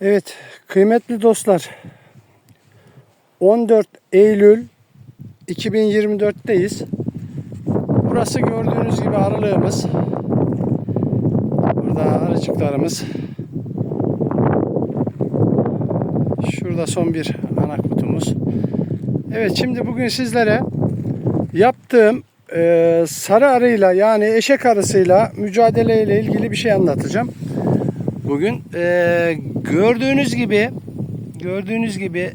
Evet kıymetli dostlar 14 Eylül 2024'teyiz. Burası gördüğünüz gibi arılığımız. Burada arıcıklarımız. Şurada son bir ana kutumuz. Evet şimdi bugün sizlere yaptığım e, sarı arıyla yani eşek arısıyla mücadeleyle ilgili bir şey anlatacağım. Bugün e, gördüğünüz gibi gördüğünüz gibi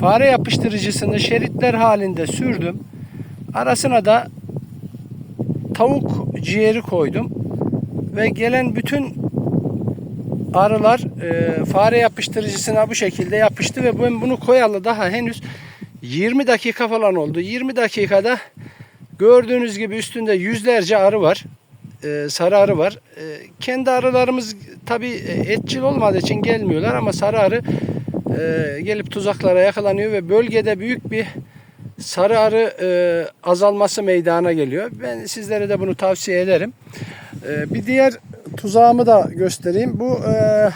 fare yapıştırıcısını şeritler halinde sürdüm. Arasına da tavuk ciğeri koydum ve gelen bütün arılar e, fare yapıştırıcısına bu şekilde yapıştı ve ben bunu koyalı daha henüz 20 dakika falan oldu. 20 dakikada gördüğünüz gibi üstünde yüzlerce arı var. E, sarı arı var. E, kendi arılarımız tabi etçil olmadığı için gelmiyorlar ama sarı arı e, gelip tuzaklara yakalanıyor ve bölgede büyük bir sarı arı e, azalması meydana geliyor. Ben sizlere de bunu tavsiye ederim. E, bir diğer tuzağımı da göstereyim. Bu e,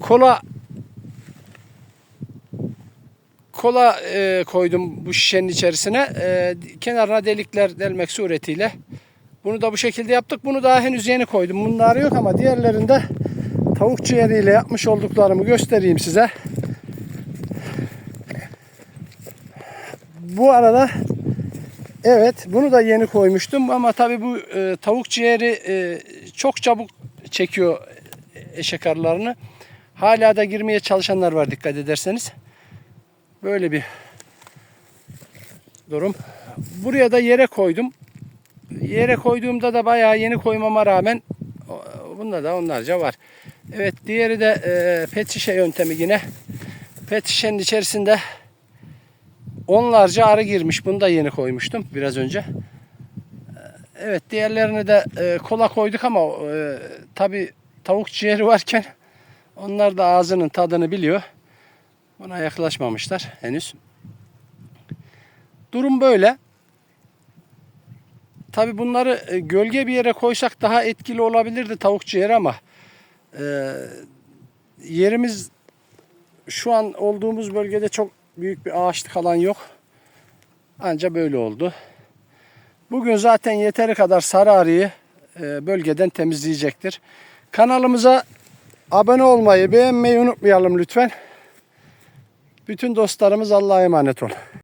kola kola e, koydum bu şişenin içerisine. E, kenarına delikler delmek suretiyle. Bunu da bu şekilde yaptık. Bunu daha henüz yeni koydum. Bunlar yok ama diğerlerinde tavuk ciğeriyle yapmış olduklarımı göstereyim size. Bu arada evet bunu da yeni koymuştum ama tabii bu e, tavuk ciğeri e, çok çabuk çekiyor eşek arılarını. Hala da girmeye çalışanlar var dikkat ederseniz. Böyle bir durum. Buraya da yere koydum. Yere koyduğumda da bayağı yeni koymama rağmen bunda da onlarca var. Evet diğeri de e, pet şişe yöntemi yine. Pet şişenin içerisinde onlarca arı girmiş. Bunu da yeni koymuştum biraz önce. Evet diğerlerini de e, kola koyduk ama e, tabi tavuk ciğeri varken onlar da ağzının tadını biliyor. Buna yaklaşmamışlar henüz. Durum böyle. Tabi bunları e, gölge bir yere koysak daha etkili olabilirdi tavuk ciğeri ama e, yerimiz şu an olduğumuz bölgede çok büyük bir ağaçlık alan yok. Anca böyle oldu. Bugün zaten yeteri kadar sarı arıyı e, bölgeden temizleyecektir. Kanalımıza abone olmayı, beğenmeyi unutmayalım lütfen. Bütün dostlarımız Allah'a emanet olun.